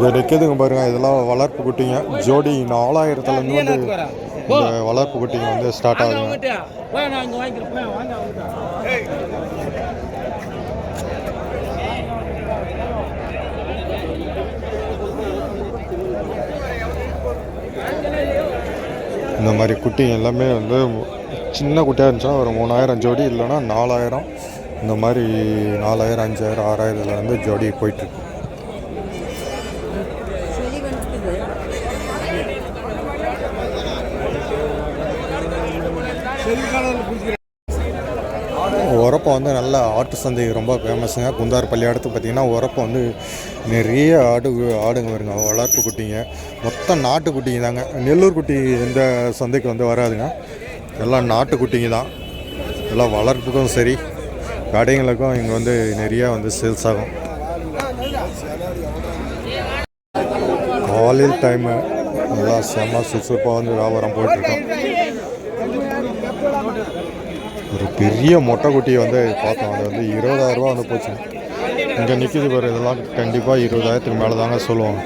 இங்கே நிற்கிதுங்க பாருங்க. இதெல்லாம் வளர்ப்பு குட்டிங்க. ஜோடி நாலாயிரத்துலேருந்து வந்து இந்த வளர்ப்பு குட்டிங்க வந்து ஸ்டார்ட் ஆகுதுங்க. இந்த மாதிரி குட்டிங்க எல்லாமே வந்து சின்ன குட்டியாக இருந்துச்சுன்னா ஒரு மூணாயிரம் ஜோடி இல்லைன்னா நாலாயிரம். இந்த மாதிரி நாலாயிரம் அஞ்சாயிரம் ஆறாயிரத்துல இருந்து ஜோடி போயிட்டுருக்கு உரப்பம் வந்து நல்ல ஆட்டு சந்தை ரொம்ப ஃபேமஸுங்க குந்தார் பள்ளி அடுத்து பார்த்தீங்கன்னா உரப்பம் வந்து நிறைய ஆடு ஆடுங்க வருங்க. வளர்ப்பு குட்டிங்க. மொத்தம் நாட்டு குட்டிங்க தாங்க. நெல்லூர் குட்டி இந்த சந்தைக்கு வந்து வராதுங்க. எல்லாம் நாட்டு குட்டிங்க தான். எல்லாம் வளர்ப்புக்கும் சரி கடைங்களுக்கும் இங்கே வந்து நிறையா வந்து சேல்ஸ் ஆகும். காலையில் டைமு நல்லா செம்ம சுசுப்பாக வந்து வியாபாரம் போயிட்டுருக்கோம் ஒரு பெரிய மொட்டை குட்டியை வந்து பார்த்தோம். அது வந்து இருபதாயிரம் ரூபா வந்து போச்சு. இங்கே நிற்கிது பாரு இதெல்லாம் கண்டிப்பாக இருபதாயிரத்துக்கு மேலே தாங்க சொல்லுவாங்க.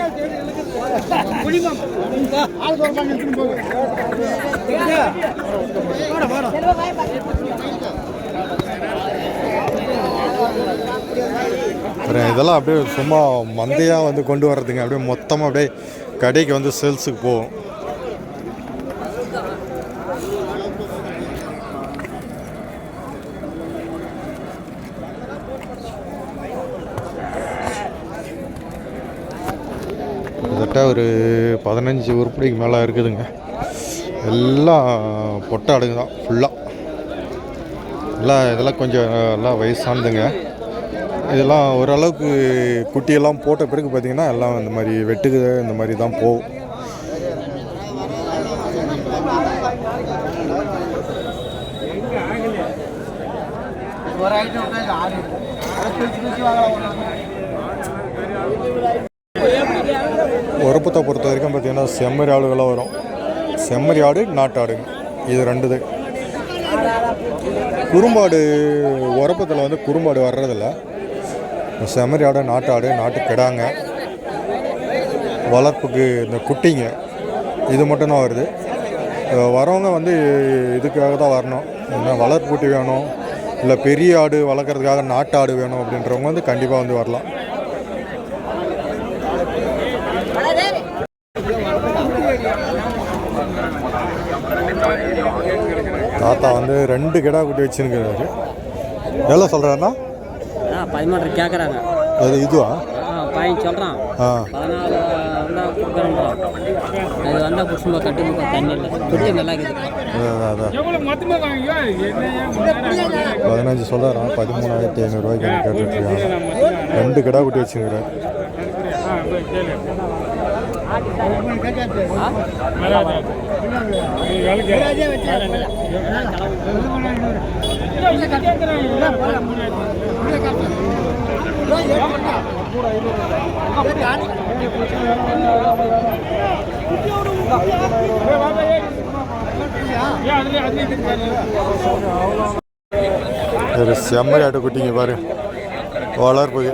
அப்புறம் இதெல்லாம் அப்படியே சும்மா மந்தையாக வந்து கொண்டு வர்றதுங்க. அப்படியே மொத்தமாக அப்படியே கடைக்கு வந்து சேல்ஸுக்கு போகும். கிட்டத்தட்ட ஒரு பதினஞ்சு உருப்படிக்கு மேலே இருக்குதுங்க. எல்லாம் பொட்டை அடுங்க தான் ஃபுல்லாக எல்லாம் இதெல்லாம் கொஞ்சம் எல்லாம் வயசானதுங்க. இதெல்லாம் ஓரளவுக்கு குட்டியெல்லாம் போட்ட பிறகு பார்த்தீங்கன்னா எல்லாம் இந்த மாதிரி வெட்டுக்கு இந்த மாதிரி தான் போகும். உரப்பத்தை பொறுத்த வரைக்கும் பார்த்தீங்கன்னா செம்மறி ஆடுகளாக வரும். செம்மறி ஆடு நாட்டு ஆடுங்க இது ரெண்டுது. குறும்பாடு உரப்பத்தில் வந்து குறும்பாடு வர்றதில்ல. செம்மறி ஆடு நாட்டு ஆடு நாட்டு கிடாங்க. வளர்ப்புக்கு இந்த குட்டிங்க இது மட்டும்தான் வருது. வரவங்க வந்து இதுக்காக தான் வரணும். என்ன வளர்ப்பு குட்டி வேணும் இல்லை பெரிய ஆடு வளர்க்குறதுக்காக நாட்டு ஆடு வேணும் அப்படின்றவங்க வந்து கண்டிப்பாக வந்து வரலாம். தாத்தா வந்து ரெண்டு கிடா குட்டி வச்சுருக்கிறாரு. எவ்வளோ சொல்கிறாருண்ணா ஆ பதிமூன்று கேட்குறாங்க அது இதுவா? ஆ பையன் சொல்கிறான் ஆ. பதினாலு வந்தால் கொடுக்குறோம் இது வந்தால் புதுசுமா கட்டி தண்ணி இல்லை நல்லா இருக்குது. பதினஞ்சு சொல்கிறாராம் பதிமூணாயிரத்தி ஐநூறுரூவாய்க்கு கேட்டுட்ருக்காங்க ரெண்டு கிடா குட்டி வச்சுருக்கிறாரு. ஒரு செம்மறி ஆட்டு குட்டிங்க பாரு. வளர்ப்புக்கு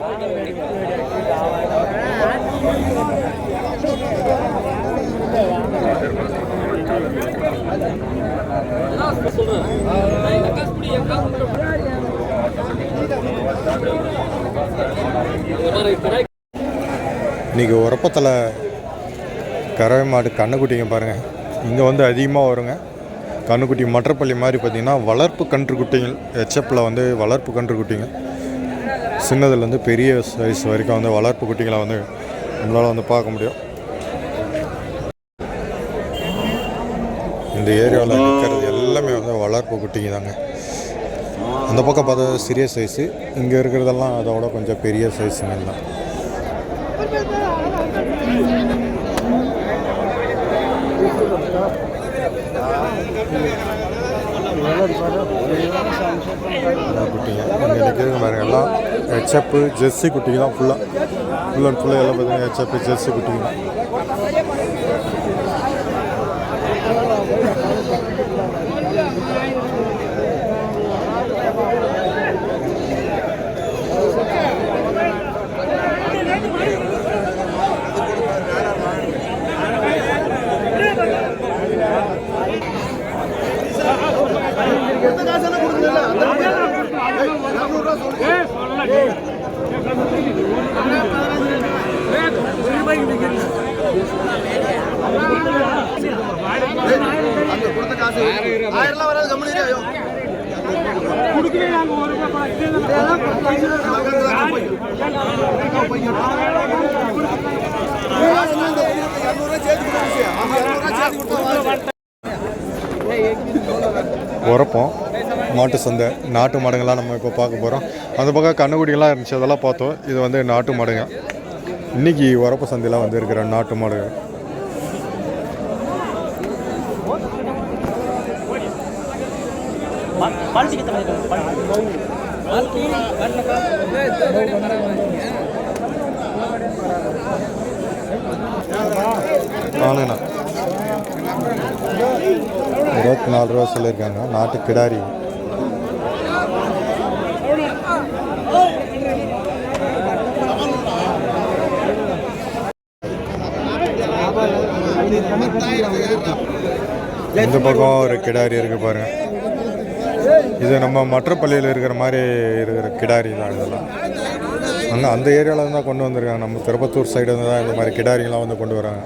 இன்னைக்கு உரப்பத்தில் கறவை மாடு கண்ணுக்குட்டிங்க பாருங்கள் இங்கே வந்து அதிகமாக வருங்க. கண்ணுக்குட்டி மற்றப்பள்ளி மாதிரி பார்த்திங்கன்னா வளர்ப்பு கன்று குட்டிகள் ஹெச்எப்பில் வந்து வளர்ப்பு கன்று குட்டிங்க சின்னதுலேருந்து பெரிய சைஸ் வரைக்கும் வந்து வளர்ப்பு குட்டிகளை வந்து நம்மளால் வந்து பார்க்க முடியும். இந்த ஏரியாவில் இருக்கிறது எல்லாமே வந்து வளர்ப்பு குட்டிங்க தாங்க. அந்த பக்கம் பார்த்தா சிறிய சைஸு இங்கே இருக்கிறதெல்லாம் அதோட கொஞ்சம் பெரிய சைஸுங்க எல்லாம். குட்டிங்க. இங்கே நிற்கிறது பாருங்க எல்லாம் ஹெச்எப்பு ஜெர்சி குட்டிங்க தான் ஃபுல்லாக ஃபுல் அண்ட் ஃபுல்லாக எல்லாம் பார்த்தீங்கன்னா ஹெச்எப்பு ஜெர்சி குட்டிங்க. தான் உரப்போம் மாட்டு சந்தை நாட்டு மாடுங்கள்லாம் நம்ம இப்போ பார்க்க போகிறோம் அந்த பக்கம் கண்ணுக்குடிகள்லாம் இருந்துச்சு அதெல்லாம் பார்த்தோம். இது வந்து நாட்டு மாடுங்க. இன்னைக்கு உரப்பு சந்தையெல்லாம் வந்து இருக்கிற நாட்டு மாடு ஆனுண்ணா இருபத்தி நாலு ரூபா சொல்லியிருக்காங்க. நாட்டு கிடாரி. இந்த பக்கம் ஒரு கிடாரி இருக்கு பாருங்க. இது நம்ம மற்றப்பள்ளியில் இருக்கிற மாதிரி இருக்கிற கிடாரி இதெல்லாம். அங்கே அந்த ஏரியாவில் தான் கொண்டு வந்திருக்காங்க. நம்ம திருப்பத்தூர் சைடு வந்து தான் இந்த மாதிரி கிடாரிங்கெல்லாம் வந்து கொண்டு வராங்க.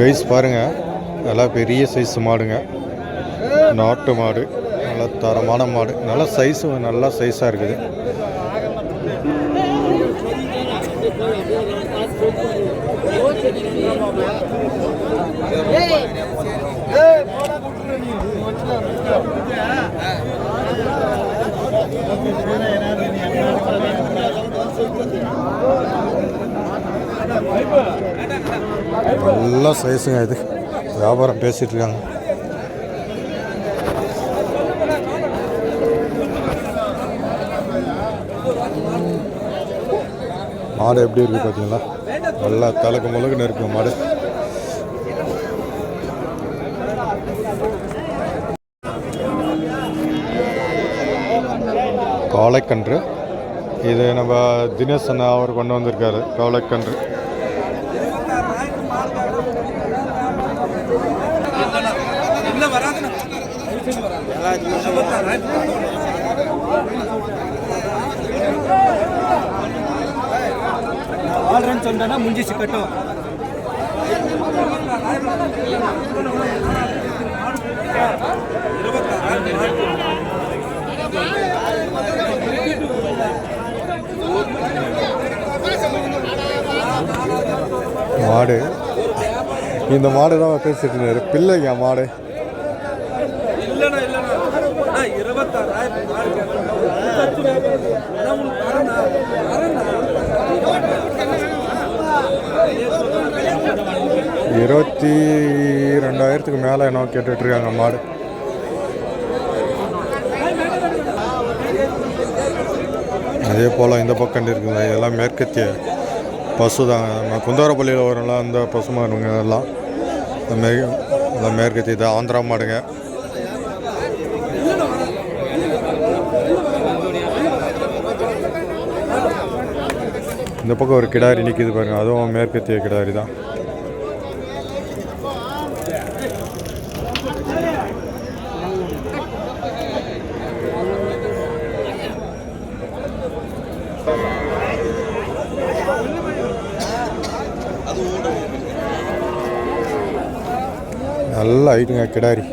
கைஸ் பாருங்க. நல்லா பெரிய சைஸ் மாடுங்க. நாட்டு மாடு. நல்லா தரமான மாடு. நல்லா சைஸு நல்லா சைஸாக இருக்குது. நல்லா சைஸுங்க இது. வியாபாரம் பேசிட்டு இருக்காங்க மாடு எப்படி இருக்கு பார்த்தீங்களா? நல்லா தலக்கு முழுக்க இருக்கு மாடு. காளைக்கன்று. இது நம்ம தினேஷ் அண்ணா அவர் கொண்டு வந்திருக்காரு. காளைக்கன்று. ஆல் ரன் சொன்னா முடிஞ்சிச்சு கட்டும். மாடு. இந்த மாடு தான் பேசிட்டு இருந்தாரு பிள்ளைங்க மாடு. இருபத்தி ரெண்டாயிரத்துக்கு மேலே என்ன கேட்டுட்ருக்காங்க மாடு. அதே போல் இந்த பக்கம் இருக்குங்க இதெல்லாம் மேற்கத்திய பசு தான். நம்ம குந்தாரப்பள்ளியில் வரலாம் அந்த பசு மாடுங்க இதெல்லாம் இந்த மே இந்த மேற்கத்திய இது ஆந்திரா மாடுங்க. இந்த பக்கம் ஒரு கிடாரி நிற்கிது பாருங்க அதுவும் மேற்கத்திய கிடாரி தான். நல்ல ஐட்டுங்க கிடாரி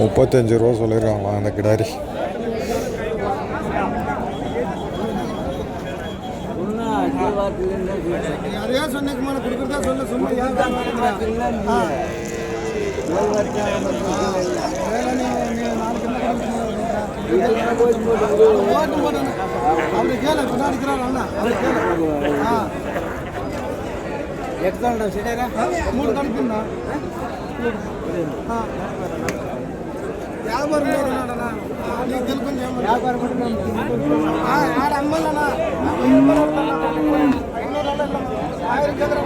முப்பத்தஞ்சு ரூபா சொல்லியிருக்காங்களா அந்த கிடாரி அதே சொன்னதுக்கு மேலே கொடுக்குறதா சொல்ல சும்மா அப்படி கேளு பின்னாடி இருக்கிறார் அண்ணா அப்படி கேளு ஆ எக்ஸாம் சரியா மூணு கணக்குண்ணா வியாபாரம் இல்லைண்ணா நீ తెలుపుని వ్యాపారం ఆడ అమ్మలన్నా ఆయిరం చంద్ర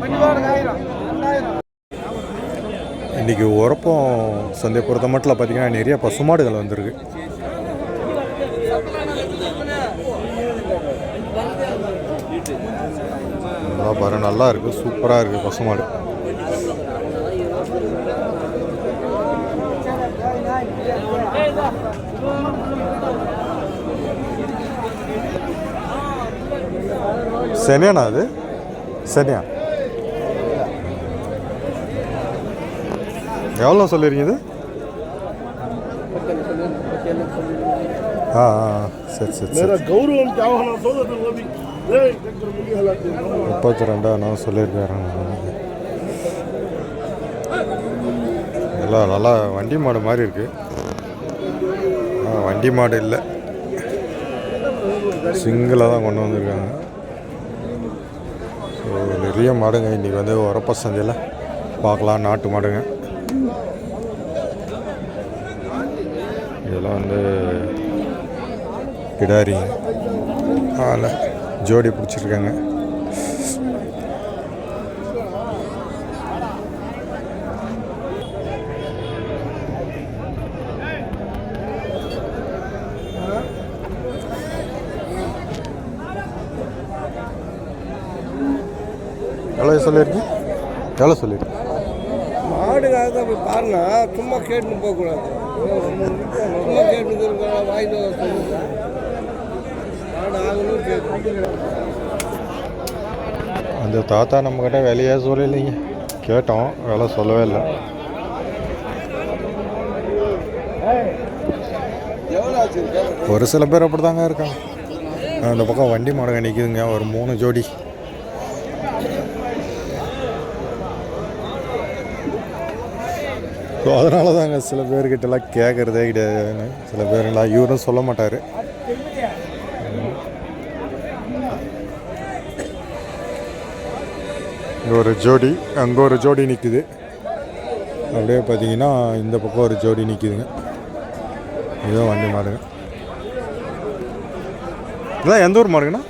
బండివాడు ఆయిరం ఆయిరం இன்னைக்கு உரப்பம் சந்தை பொறுத்த மட்டும் பார்த்திங்கன்னா நிறைய பசுமாடுகள் வந்திருக்கு. நல்லா பாரு நல்லா இருக்குது சூப்பராக இருக்குது பசுமாடு. செனியாண்ணா அது? செனியா எவ்வளோ சொல்லிடுங்க இது? ஆ ஆ சரி சரி முப்பத்தி ரெண்டா நான் சொல்லியிருக்கேன் நல்லா நல்லா வண்டி மாடு மாதிரி இருக்குது வண்டி மாடு இல்லை. சிங்கிளாக தான் கொண்டு வந்திருக்காங்க. நிறைய மாடுங்க. இன்றைக்கி வந்து உரப்ப சந்தையில் பார்க்கலாம். நாட்டு மாடுங்க. இதெல்லாம் வந்து கிடாரி. அதில் ஜோடி பிடிச்சிருக்காங்க. எவ்வளோ சொல்லியிருக்கேன் எவ்வளோ சொல்லியிருக்கேன் மாடுக்காக போய் பாருங்க சும்மா கேட்டுன்னு போகக்கூடாது. சும்மா கேட்டு வாய்ப்பு அந்த தாத்தா நம்மக்கிட்ட விலையே சொல்லலைங்க. கேட்டோம் விலை சொல்லவே இல்லை. ஒரு சில பேர் அப்படி தாங்க இருக்காங்க. அந்த பக்கம் வண்டி மடங்க நிற்குதுங்க ஒரு மூணு ஜோடி. ஸோ அதனால தாங்க சில பேர்கிட்டலாம் கேட்குறதே கிடையாதுன்னு சில பேர்லாம் இவரும் சொல்ல மாட்டார். இங்கே ஒரு ஜோடி அங்கே ஒரு ஜோடி நிற்குது அப்படியே பார்த்தீங்கன்னா இந்த பக்கம் ஒரு ஜோடி நிற்குதுங்க இதுதான் வண்டி மாடுங்க. இதான் எந்த ஊர் மாடுங்கண்ணா?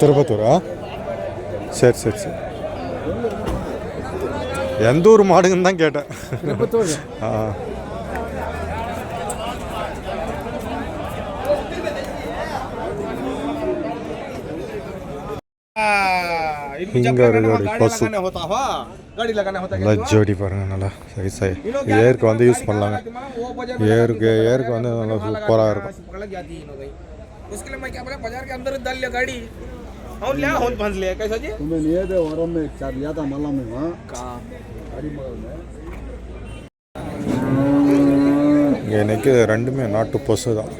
திருப்பத்தூரா? சரி சரி சரி. எந்த ஊர் மாடுங்கன்னு தான் கேட்டேன் ஆ ಹಿಂಗೆ பசு நல்லா பாருங்க நல்லா சரி சரி ஏருக்கு வந்து யூஸ் பண்ணலாங்க ஏருக்கு ஏருக்கு வந்து நல்லா சூப்பராக இருக்கும் ಅವ್ನು ಲ್ಯಾ ಹೊಂದ್ ಬಂದ್ಲಿ ಕೈಸಾಜಿ ಒಮ್ಮೆ ಏದೆ ಹೊರೊಮ್ಮೆ ಚಾರ್ ಯಾತ எனக்கு ரெண்டுமே நாட்டு பொசு தான்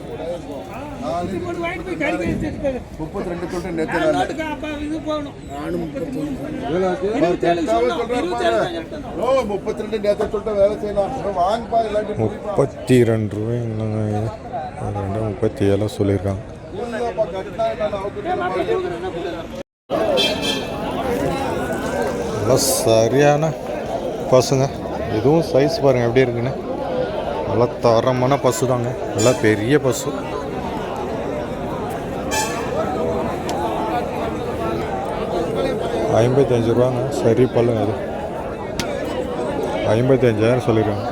முப்பத்தி ரெண்டு முப்பத்தி ரெண்டு நேற்று தொட்டு வேலை செய்யலாம். வாங்கப்பா முப்பத்தி ரெண்டு ரூபாய் முப்பத்தி ஏழு சொல்லியிருக்காங்க. நல்லா சரியான பசுங்க. இதுவும் சைஸ் பாருங்கள் எப்படி இருக்குன்னு. நல்லா தரமான பசு தாங்க நல்லா பெரிய பசு. ஐம்பத்தஞ்சு ரூபாங்க. சரி பல்லுங்க அது ஐம்பத்தஞ்சாயிரம் சொல்லியிருக்காங்க